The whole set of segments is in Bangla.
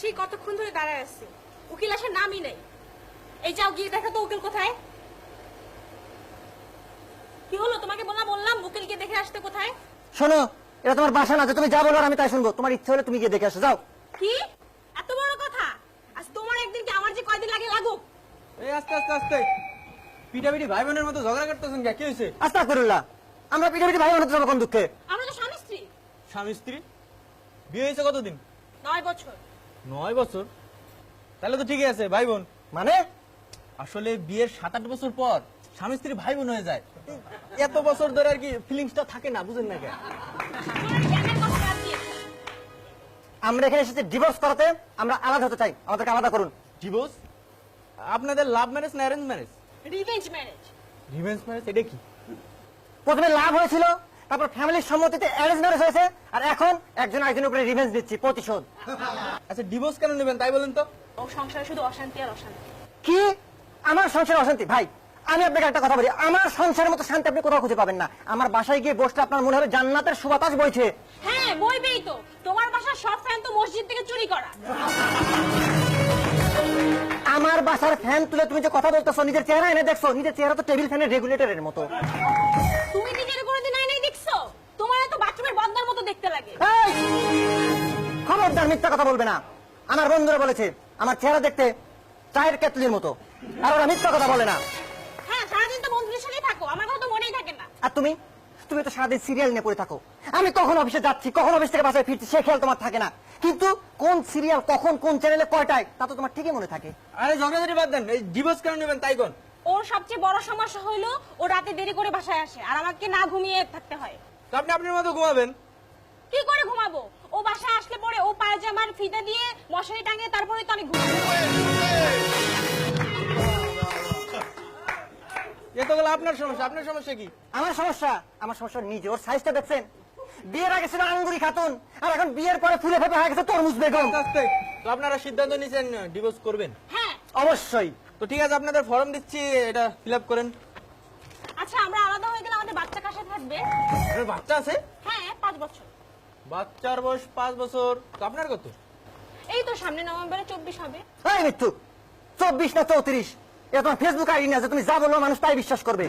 সেই কতক্ষণ ধরে দাঁড়ায় আছি? উকিল আসার নামই নেই। এই যাও গিয়ে দেখো তো উকিল কোথায়। কি হলো? তোমাকে বলা বললাম উকিলকে দেখে আসতে কোথায়? শোনো এটা তোমার বাসা না যে তুমি যা বলো আমি তাই শুনব। তোমার ইচ্ছে হলে তুমি গিয়ে দেখে আসো যাও। কি? এত বড় কথা? আজ তোমার একদিন কি আমার যে কয়দিন লাগে লাগুক? এই আস্তে আস্তে আস্তে। পিটাপিটি ভাই বোনের মতো ঝগড়া করতেছেন কে? কি হয়েছে? আস্তা করুল্লাহ আমরা পিঠে পিঠে ভাই বোনের যাব কোন দুঃখে? আমরা তো স্বামী স্ত্রী। স্বামী স্ত্রী? বিয়ে হয়েছে কতদিন? নয় বছর। নয় বছর? তাহলে তো ঠিকই আছে ভাই বোন মানে? আসলে বিয়ের সাত আট বছর পর স্বামী স্ত্রী ভাই বোন হয়ে যায়। এত বছর ধরে আর কি ফিলিংসটা থাকে না বুঝেন না কেন? আমরা এখানে এসেছি ডিভোর্স করাতে আমরা আলাদা হতে চাই। আমাদেরকে আলাদা করুন। ডিভোর্স আপনাদের লাভ ম্যারেজ না arrange marriage revenge marriage revenge marriage এটা কি? প্রথমে লাভ হয়েছিল তারপর ফ্যামিলির সম্মতিতে অ্যারেঞ্জ ম্যারেজ হয়েছে। আর এখন একজন একজনের উপরে রিভেঞ্জ দিচ্ছি প্রতিশোধ। আচ্ছা ডিভোর্স কেন নেবেন তাই বলেন তো? ও সংসারে শুধু অশান্তি আর অশান্তি। কি? আমার সংসার অশান্তি? ভাই আমি আপনাকে একটা কথা বলি। আমার সংসারের মতো শান্তি আপনি কোথাও খুঁজে পাবেন না। আমার বাসায় গিয়ে বসলে আপনার মনে হবে জান্নাতের সুবাতাস বইছে। হ্যাঁ বইবেই তো। তোমার বাসার সব ফ্যান তো মসজিদ থেকে চুরি করা। আমার বাসার ফ্যান তুলে তুমি যে কথা বলতেছো নিজের চেহারা এনে দেখছ নিজের চেহারা তো টেবিল ফ্যানের রেগুলেটরের মতো। মিথ্যা কথা বলবে না। আমার বন্ধুরা বলেছে আমার চেহারা দেখতে চায়ের কেতলির মতো আর ওরা মিথ্যা কথা বলে না। হ্যাঁ সারাদিন তো বন্ধুদের সাথেই থাকো আমার কথা তো মনেই থাকে না। আর তুমি? তুমি তো সারাদিন সিরিয়াল নিয়ে পড়ে থাকো। আমি কখন অফিসে যাচ্ছি কখন অফিস থেকে বাসায় ফিরছি সে খেয়াল তোমার থাকে না। কিন্তু কোন সিরিয়াল কখন কোন চ্যানেলে কয়টায় তা তো তোমার ঠিকই মনে থাকে। আরে ঝগড়াঝাটি বাদ দেন এই ডিভোর্স কেন নেবেন তাই কোন? ওর সবচেয়ে বড় সমস্যা হইল ও রাতে দেরি করে বাসায় আসে আর আমাকে না ঘুমিয়ে থাকতে হয়। তো আপনি আপনার মতো ঘুমাবেন। কি করে ঘুমাবো? ও বাসা আসলে পরে ও পায়জামার ফিতা দিয়ে মশারি টাঙিয়ে তারপরে তো আমি ঘুমাবো। এ তো গেল আপনার সমস্যা আপনার সমস্যা কি? আমার সমস্যা? আমার সমস্যা নিজে ওর সাইজটা দেখছেন? বিয়ের আগে ছিল আঙ্গুরি খাতুন আর এখন বিয়ের পরে ফুলে ফেপে হয়ে গেছে তরমুজ বেগম। আস্তে আস্তে। তো আপনারা সিদ্ধান্ত নিয়েছেন ডিভোর্স করবেন? হ্যাঁ। অবশ্যই। তো ঠিক আছে আপনাদের ফর্ম দিচ্ছি এটা ফিল আপ করেন। আচ্ছা আমরা আলাদা হয়ে গেলে আমাদের বাচ্চা কাছে থাকবে। বাচ্চা আছে? হ্যাঁ পাঁচ বছর। বাচ্চার বয়স পাঁচ বছর আপনার কত? এই তো সামনে নভেম্বরে চব্বিশ হবে। এই মৃত্যু চব্বিশ না চৌত্রিশ? এটা তোমার ফেসবুক আইডি না যে তুমি যা বলব মানুষ তাই বিশ্বাস করবে।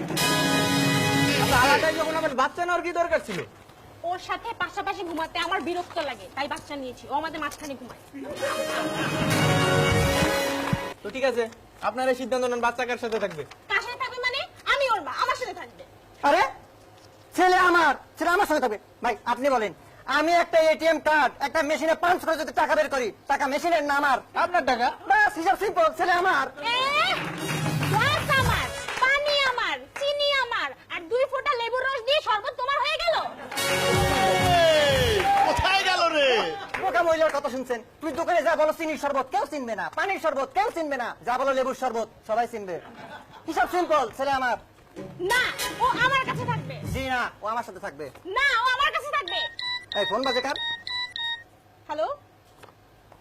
আচ্ছা আলাদাই যখন আমার বাচ্চা নেওয়ার কি দরকার ছিল? ওর সাথে পাশাপাশি ঘুমাতে আমার বিরক্ত লাগে তাই বাচ্চা নিয়েছি ও আমাদের মাঝখানে ঘুমায়। তো ঠিক আছে আপনারা সিদ্ধান্ত নেন বাচ্চা কার সাথে থাকবে। কার সাথে থাকবে মানে? আমি ওর মা আমার সাথে থাকবে। আরে? ছেলে আমার ছেলে আমার সঙ্গে থাকবে। ভাই আপনি বলেন আমি একটা এটিএম কার্ড একটা মেশিনে পাঞ্চ করে যদি টাকা বের করি টাকা মেশিনের না আমার। আপনার টাকা? বাস হিসাব সিম্পল ছেলে আমার। আমার পানি আমার চিনি আমার আর দুই ফোঁটা লেবুর রস দিয়ে শরবত তোমার হয়ে গেল। কোথায় গেল রে? বোকা মহিলার কথা শুনছেন? তুই দোকানে যা বলো চিনির শরবত কেউ চিনবে না। পানির শরবত কেউ চিনবে না। যা বলো লেবুর শরবত সবাই চিনবে। হিসাব সিম্পল ছেলে আমার। না ও আমার কাছে থাকবে। জি না ও আমার সাথে থাকবে। না ও আমার কাছে থাকবে। এই ফোন বাজে কার? হ্যালো?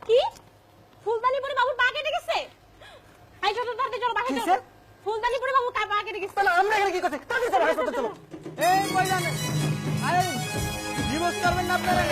কি? ফুলদানিপুরে বাবুর পা কেটে গেছে? আই চলো তাড়াতাড়ি চলো বাকি? চলো। ফুলদানিপুরে বাবু কা- পা কেটে গেছে। তাহলে আমরা এখানে কি করতে তাড়াতাড়ি চলো হাসপাতাল চলো। এই ময়দানে। আরে ডিভোর্স করবেন না আপনারা